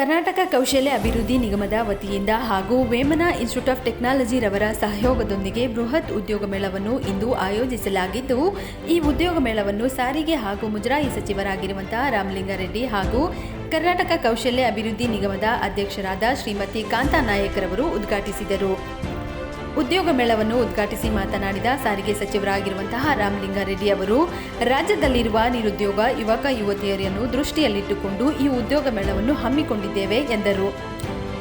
ಕರ್ನಾಟಕ ಕೌಶಲ್ಯ ಅಭಿವೃದ್ಧಿ ನಿಗಮದ ವತಿಯಿಂದ ಹಾಗೂ ವೇಮನ ಇನ್ಸ್ಟಿಟ್ಯೂಟ್ ಆಫ್ ಟೆಕ್ನಾಲಜಿ ರವರ ಸಹಯೋಗದೊಂದಿಗೆ ಬೃಹತ್ ಉದ್ಯೋಗ ಮೇಳವನ್ನು ಇಂದು ಆಯೋಜಿಸಲಾಗಿದ್ದು, ಈ ಉದ್ಯೋಗ ಮೇಳವನ್ನು ಸಾರಿಗೆ ಹಾಗೂ ಮುಜರಾಯಿ ಸಚಿವರಾಗಿರುವಂತಹ ರಾಮಲಿಂಗಾರೆಡ್ಡಿ ಹಾಗೂ ಕರ್ನಾಟಕ ಕೌಶಲ್ಯ ಅಭಿವೃದ್ಧಿ ನಿಗಮದ ಅಧ್ಯಕ್ಷರಾದ ಶ್ರೀಮತಿ ಕಾಂತಾ ನಾಯಕರವರು ಉದ್ಘಾಟಿಸಿದರು. ಉದ್ಯೋಗ ಮೇಳವನ್ನು ಉದ್ಘಾಟಿಸಿ ಮಾತನಾಡಿದ ಸಾರಿಗೆ ಸಚಿವರಾಗಿರುವಂತಹ ರಾಮಲಿಂಗಾರೆಡ್ಡಿ ಅವರು, ರಾಜ್ಯದಲ್ಲಿರುವ ನಿರುದ್ಯೋಗ, ಯುವಕ, ಯುವತಿಯರನ್ನು ದೃಷ್ಟಿಯಲ್ಲಿಟ್ಟುಕೊಂಡು ಈ ಉದ್ಯೋಗ ಮೇಳವನ್ನು ಹಮ್ಮಿಕೊಂಡಿದ್ದೇವೆ ಎಂದರು.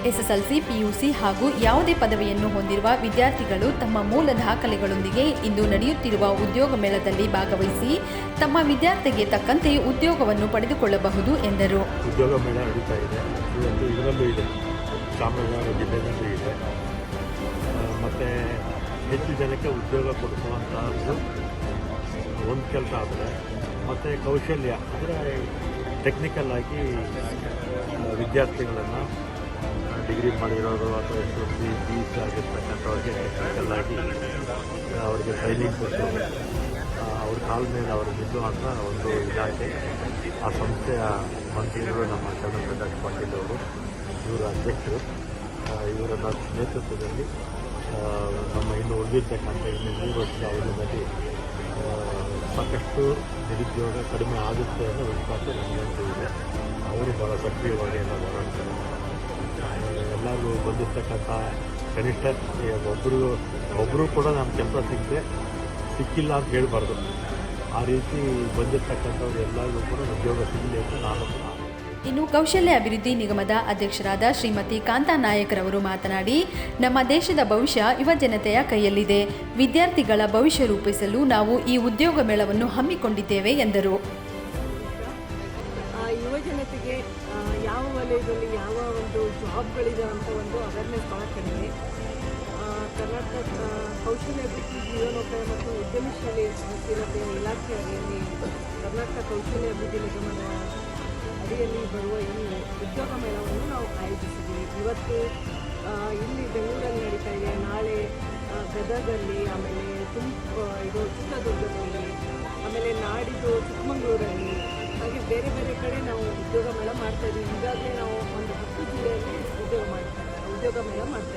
ಎಸ್ಎಸ್ಎಲ್ಸಿ, ಪಿಯುಸಿ ಹಾಗೂ ಯಾವುದೇ ಪದವಿಯನ್ನು ಹೊಂದಿರುವ ವಿದ್ಯಾರ್ಥಿಗಳು ತಮ್ಮ ಮೂಲ ದಾಖಲೆಗಳೊಂದಿಗೆ ಇಂದು ನಡೆಯುತ್ತಿರುವ ಉದ್ಯೋಗ ಮೇಳದಲ್ಲಿ ಭಾಗವಹಿಸಿ ತಮ್ಮ ವಿದ್ಯಾರ್ಥಿಗೆ ತಕ್ಕಂತೆ ಉದ್ಯೋಗವನ್ನು ಪಡೆದುಕೊಳ್ಳಬಹುದು ಎಂದರು. ಮತ್ತು ಹೆಚ್ಚು ಜನಕ್ಕೆ ಉದ್ಯೋಗ ಕೊಡಿಸುವಂತಹದ್ದು ಒಂದು ಕೆಲಸ ಆದರೆ, ಮತ್ತು ಕೌಶಲ್ಯ, ಅಂದರೆ ಟೆಕ್ನಿಕಲ್ ಆಗಿ ವಿದ್ಯಾರ್ಥಿಗಳನ್ನು ಡಿಗ್ರಿ ಮಾಡಿರೋದು ಅಥವಾ S S C U C ಆಗಿರ್ತಕ್ಕಂಥವ್ರಿಗೆ technical ಆಗಿ ಅವ್ರಿಗೆ ಟ್ರೈನಿಂಗ್ ಕೊಟ್ಟು ಅವ್ರ ಕಾಲ ಮೇಲೆ ಅವರು ಅಂತ ಒಂದು ಇಲಾಖೆ. ಆ ಸಂಸ್ಥೆಯ ಮಂತ್ರಿಗಳು ನಮ್ಮ ಚಂದ್ರಪ್ರಕಾಶ್ ಪಾಟೀಲ್ ಅವರು, ಇವರ ಅಧ್ಯಕ್ಷರು. ಇವರ ನೇತೃತ್ವದಲ್ಲಿ ನಮ್ಮ ಇನ್ನು ಉಳಿದಿರ್ತಕ್ಕಂಥ ಇನ್ನು ಮೂರು ವರ್ಷದ ಅವಧಿಯಲ್ಲಿ ಸಾಕಷ್ಟು ನಿರುದ್ಯೋಗ ಕಡಿಮೆ ಆಗುತ್ತೆ ಅನ್ನೋ ವಿಶ್ವಾಸ ನನಗಂತೂ ಇದೆ. ಅವರು ಬಹಳ ಸಕ್ರಿಯವಾಗಿ ಎಲ್ಲ ಹೋರಾಡ್ತಾರೆ. ಎಲ್ಲರೂ ಬಂದಿರ್ತಕ್ಕಂಥ ಕನಿಷ್ಠ ಒಬ್ಬರು ಒಬ್ಬರು ಕೂಡ ನಮ್ಮ ಕೆಲಸ ಸಿಗದೆ ಸಿಕ್ಕಿಲ್ಲ ಅಂತ ಹೇಳಬಾರ್ದು. ಆ ರೀತಿ ಬಂದಿರ್ತಕ್ಕಂಥವ್ರು ಎಲ್ಲರಿಗೂ ಕೂಡ ಉದ್ಯೋಗ ಸಿಗಲಿ ಅಂತ ನಾನು ಇನ್ನು ಕೌಶಲ್ಯ ಅಭಿವೃದ್ಧಿ ನಿಗಮದ ಅಧ್ಯಕ್ಷರಾದ ಶ್ರೀಮತಿ ಕಾಂತಾ ನಾಯಕರವರು ಮಾತನಾಡಿ, ನಮ್ಮ ದೇಶದ ಭವಿಷ್ಯ ಯುವ ಜನತೆಯ ಕೈಯಲ್ಲಿದೆ. ವಿದ್ಯಾರ್ಥಿಗಳ ಭವಿಷ್ಯ ರೂಪಿಸಲು ನಾವು ಈ ಉದ್ಯೋಗ ಮೇಳವನ್ನು ಹಮ್ಮಿಕೊಂಡಿದ್ದೇವೆ ಎಂದರು. ಯುವ ಜನತೆಗೆ ಯಾವ ವಲಯದಲ್ಲಿ ಯಾವ ಒಂದು ಜಾಬ್ಗಳಿದೆ ಅಂತ ಒಂದು ಅವೇರ್ನೆಸ್ ಭಾಳ ಕಡಿಮೆ. ಕರ್ನಾಟಕ ಕೌಶಲ್ಯ ಅಭಿವೃದ್ಧಿ ಜೀವನೋಪಾಯ ಮತ್ತು ಉದ್ಯಮಶೀಲತೆ ಇಲಾಖೆಯಲ್ಲಿ ಕರ್ನಾಟಕ ಕೌಶಲ್ಯ ಅಭಿವೃದ್ಧಿ ನಿಗಮದ ಅಡಿಯಲ್ಲಿ ಬರುವ ಈ ಉದ್ಯೋಗ ಮೇಳವನ್ನು ನಾವು ಆಯೋಜಿಸಿದ್ದೀವಿ. ಇವತ್ತು ಇಲ್ಲಿ ಬೆಂಗಳೂರಲ್ಲಿ ನಡೀತಾ ಇದೆ. ನಾಳೆ ಗದಗಲ್ಲಿ, ಆಮೇಲೆ ತುಮ್ ಇದು ಚಿತ್ರದುರ್ಗದಲ್ಲಿ, ಆಮೇಲೆ ನಾಡಿದ್ದು ಚಿಕ್ಕಮಗಳೂರಲ್ಲಿ, ಹಾಗೆ ಬೇರೆ ಬೇರೆ ಕಡೆ ನಾವು ಉದ್ಯೋಗ ಮೇಳ ಮಾಡ್ತಾ ಇದ್ದೀವಿ ಈಗಾಗಲೇ ನಾವು ಒಂದು ಹತ್ತು ಜಿಲ್ಲೆಯಲ್ಲಿ ಉದ್ಯೋಗ ಮಾಡ್ತಾ, ಉದ್ಯೋಗ ಮೇಳ ಮಾಡ್ತಾ